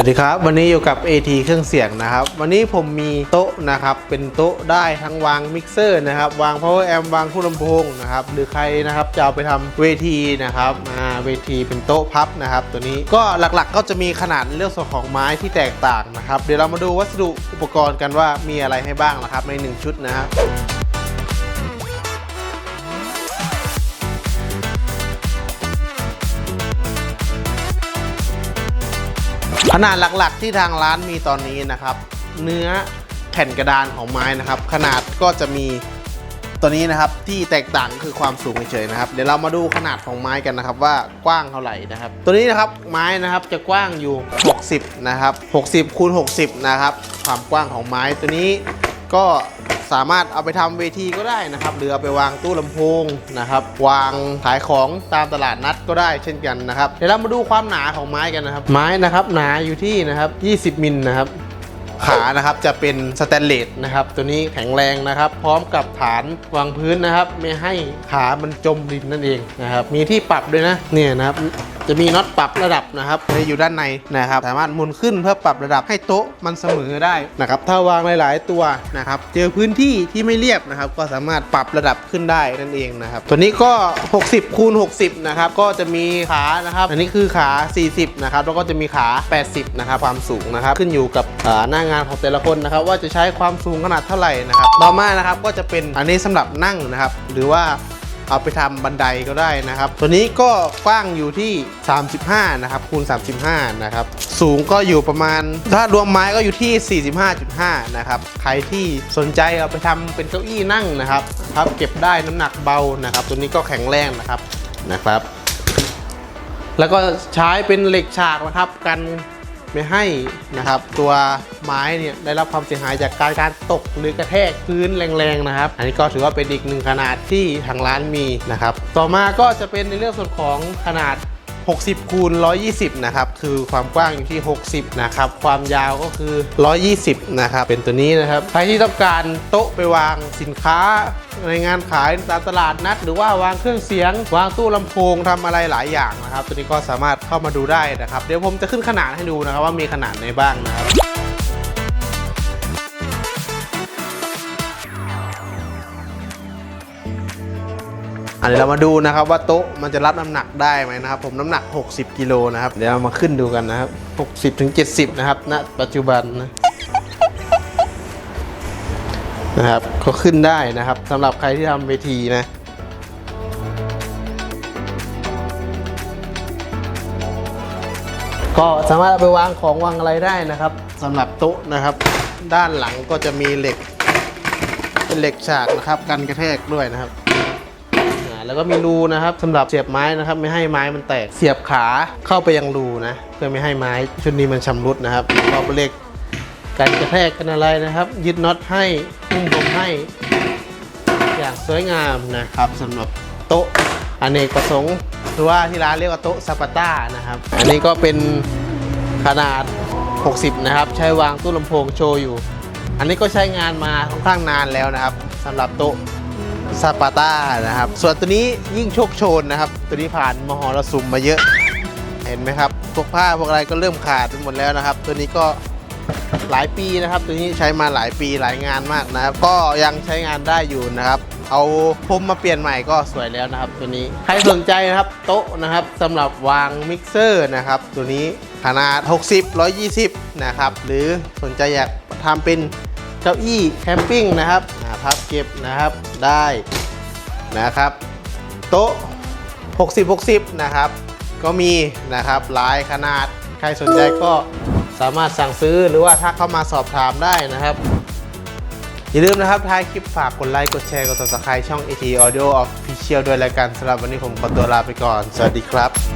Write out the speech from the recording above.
สวัสดีครับ วันนี้อยู่กับ AT เครื่องเสียงนะครับ วันนี้ผมมีโต๊ะนะครับ เป็นโต๊ะได้ทั้งวางมิกเซอร์นะครับ วาง power amp วางคู่ลำโพงนะครับ หรือใครนะครับจะเอาไปทำเวทีนะครับอ่าเวทีเป็นโต๊ะพับนะครับ ตัวนี้ก็หลักๆก็จะมีขนาดเรื่องส่วนของไม้ที่แตกต่างนะครับ เดี๋ยวเรามาดูวัสดุอุปกรณ์กันว่ามีอะไรให้บ้างนะครับในหนึ่งชุดนะครับ ขนาดหลักๆที่ทางร้านมีตอนนี้นะครับ เนื้อแผ่นกระดานของไม้นะครับ ขนาดก็จะมีตัวนี้นะครับที่แตกต่างคือความสูงเฉยๆนะครับเดี๋ยวเรามาดูขนาดของไม้กันนะครับว่ากว้างเท่าไหร่นะครับ ตัวนี้นะครับไม้นะครับจะกว้างอยู่ 60 นะครับ 60คูณ60 นะครับ ความกว้างของไม้ตัวนี้ก็ สามารถเอาไปทำเวทีก็ได้นะครับ หรือเอาไปวางตู้ลำโพงนะครับ วางขายของตามตลาดนัดก็ได้เช่นกันนะครับ เดี๋ยวเรามาดูความหนาของไม้กันนะครับ ไม้นะครับหนาอยู่ที่นะครับ 20 มิลนะครับ ขานะครับจะเป็นสแตนเลสนะครับ ตัวนี้แข็งแรงนะครับ พร้อมกับฐานวางพื้นนะครับ ไม่ให้ขามันจมดินนั่นเองนะครับ มีที่ปรับด้วยนะเนี่ยนะครับจะมีน็อตปรับระดับนะครับอยู่ด้านในนะครับ สามารถหมุนขึ้นเพื่อปรับระดับให้โต๊ะมันเสมอได้นะครับ ถ้าวางหลาย ๆ ตัวนะครับ เจอพื้นที่ที่ไม่เรียบนะครับ ก็สามารถปรับระดับขึ้นได้นั่นเองนะครับ ตัวนี้ก็ 60คูณ60 นะครับ ก็จะมีขานะครับ อันนี้คือขา 40 นะครับ แล้วก็จะมีขา 80 นะครับ ความสูงนะครับ ขึ้นอยู่กับหน้างานของแต่ละคนนะครับ ว่าจะใช้ความสูงขนาดเท่าไหร่นะครับต่อมานะครับก็จะเป็นอันนี้สำหรับนั่งนะครับ หรือว่าเอาไปทำบันไดก็ได้นะครับ ตัวนี้ก็กว้างอยู่ที่ 35 นะครับคูณ 35 นะครับ สูงก็อยู่ประมาณ ถ้ารวมไม้ก็อยู่ที่ 45.5 นะครับ ใครที่สนใจเอาไปทำเป็นเก้าอี้นั่งนะครับพับเก็บได้น้ำหนักเบานะครับ ตัวนี้ก็แข็งแรงนะครับนะครับ แล้วก็ใช้เป็นเหล็กฉากนะครับกัน ไม่ให้นะครับตัวไม้เนี่ยได้รับความเสียหายจากการการตกหรือกระแทกพื้นแรงๆนะครับ อันนี้ก็ถือว่าเป็นอีกหนึ่งขนาดที่ทางร้านมีนะครับต่อมาก็จะเป็นในเรื่องส่วนของขนาด 60คูณ120 นะครับ คือความกว้างอยู่ที่ 60 นะครับ ความยาวก็คือ 120 นะครับ เป็นตัวนี้นะครับ ใครที่ต้องการโต๊ะไปวางสินค้าในงานขายตามตลาดนัด หรือว่าวางเครื่องเสียง วางตู้ลำโพงทำอะไรหลายอย่างนะครับ ตัวนี้ก็สามารถเข้ามาดูได้นะครับ เดี๋ยวผมจะขึ้นขนาดให้ดูนะครับว่ามีขนาดไหนบ้างนะครับ อันนี้เรามาดูนะครับว่าโต๊ะมันจะรับน้ำหนักได้ไหมนะครับ ผมน้ำหนัก 60กิโลนะครับเดี๋ยวเรามาขึ้นดูกันนะครับ 60ถึง70 นะครับณปัจจุบันนะนะครับก็ขึ้นได้นะครับสำหรับใครที่ทำเวทีนะก็สามารถเอาไปวางของวางอะไรได้นะครับสำหรับโต๊ะนะครับ ด้านหลังก็จะมีเหล็ก เป็นเหล็กฉากนะครับ กันกระแทกด้วยนะครับ แล้วก็มีรูนะครับสำหรับเสียบไม้นะครับไม่ให้ไม้มันแตกเสียบขาเข้าไปยังรูนะเพื่อไม่ให้ไม้ชุดนี้มันชำรุดนะครับก็เล็กกันกระแทกกันอะไรนะครับ ยึดน็อตให้หุ้มผมให้ อย่างสวยงามนะครับสำหรับโต๊ะอเนกประสงค์หรือว่าที่ร้านเรียกว่าโต๊ะซาปาต้านะครับ อันนี้ก็เป็นขนาด 60 นะครับ ใช้วางตู้ลำโพงโชว์อยู่ อันนี้ก็ใช้งานมาค่อนข้างนานแล้วนะครับสำหรับโต๊ะ ซาปาต้านะครับ ส่วนตัวนี้ยิ่งโชคโชนนะครับ ตัวนี้ผ่านมหรสุมมาเยอะ เห็นไหมครับ พวกผ้าพวกอะไรก็เริ่มขาดไปหมดแล้วนะครับ ตัวนี้ก็หลายปีนะครับ ตัวนี้ใช้มาหลายปีหลายงานมากนะครับ ก็ยังใช้งานได้อยู่นะครับ เอาพรมมาเปลี่ยนใหม่ก็สวยแล้วนะครับ ตัวนี้ ใครสนใจนะครับโต๊ะนะครับสำหรับวางมิกเซอร์นะครับ ตัวนี้ขนาด 60 120 นะครับ หรือสนใจอยากทำเป็น ก้าอี้แคมปิ้งนะครับพับเก็บนะครับได้นะครับ โต๊ะ 60 60 นะครับ ก็มีนะครับหลายขนาดใครสนใจก็สามารถสั่งซื้อหรือว่าทักเข้ามาสอบถามได้นะครับ อย่าลืมนะครับท้ายคลิปฝากกดไลค์กดแชร์กด subscribe ช่อง AT Audio Official ด้วยรายการสำหรับวันนี้ผมขอตัวลาไปก่อน สวัสดีครับ